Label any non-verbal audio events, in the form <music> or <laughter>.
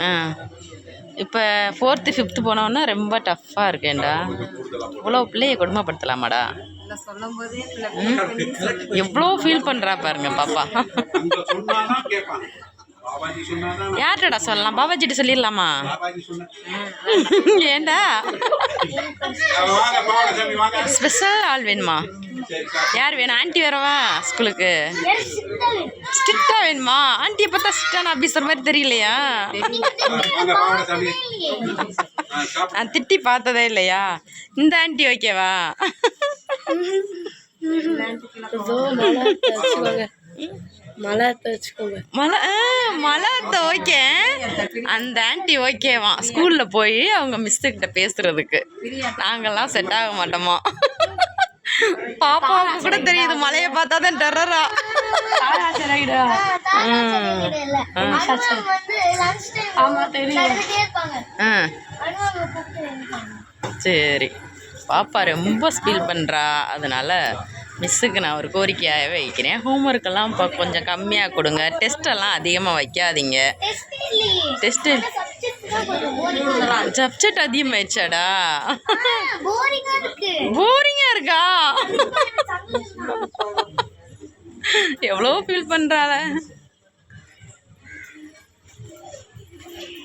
ஆ. இப்போ fourth fifth போனோன்னா ரொம்ப டஃப்பாக இருக்கேன்டா. இவ்வளோ பிள்ளைய கொடுமைப்படுத்தலாமாடா? எவ்வளோ ஃபீல் பண்ணுறா பாருங்க பாப்பா. யார்கிட்டடா சொல்லலாம் பாபாஜிட்ட சொல்லிடலாமா? ஏண்டா? ஸ்பெஷல் ஆள் வேணுமா? யார் வேணும்? ஆன்ட்டி வரவா ஸ்கூலுக்கு? சித்தா வேணும். ஆன்ட்டியை பார்த்தா ஸ்ட்ரிக்டான ஆஃபீஸர் மாதிரி தெரியலையா. நான் திட்டி பார்த்ததே இல்லையா? இந்த ஆன்ட்டி ஓகேவா மலை மலை மலை ஓகே அந்த ஆன்ட்டி ஓகேவா ஸ்கூலில் போய் அவங்க மிஸ்ஸுக்கிட்ட பேசுறதுக்கு. நாங்கெல்லாம் செட் ஆக மாட்டோமா? பாப்பாவுக்கு கூட தெரியுது மலையை பார்த்தா தான் டெரரா. சரி. பாப்பா ரொம்ப ஸ்பீல் பண்ணுறா அதனால் மிஸ்ஸுக்கு நான் ஒரு கோரிக்கையாகவே வைக்கிறேன். ஹோம்ஒர்க்கெல்லாம் இப்போ கொஞ்சம் கம்மியாக கொடுங்க. டெஸ்ட்டெல்லாம் அதிகமாக வைக்காதீங்க. இருக்கு. சப்ஜெக்ட் அதிகமாயிடுச்சாடா ஆ இருக்கு. <laughs> எவ்வளோ ஃபீல் பண்ணுறாள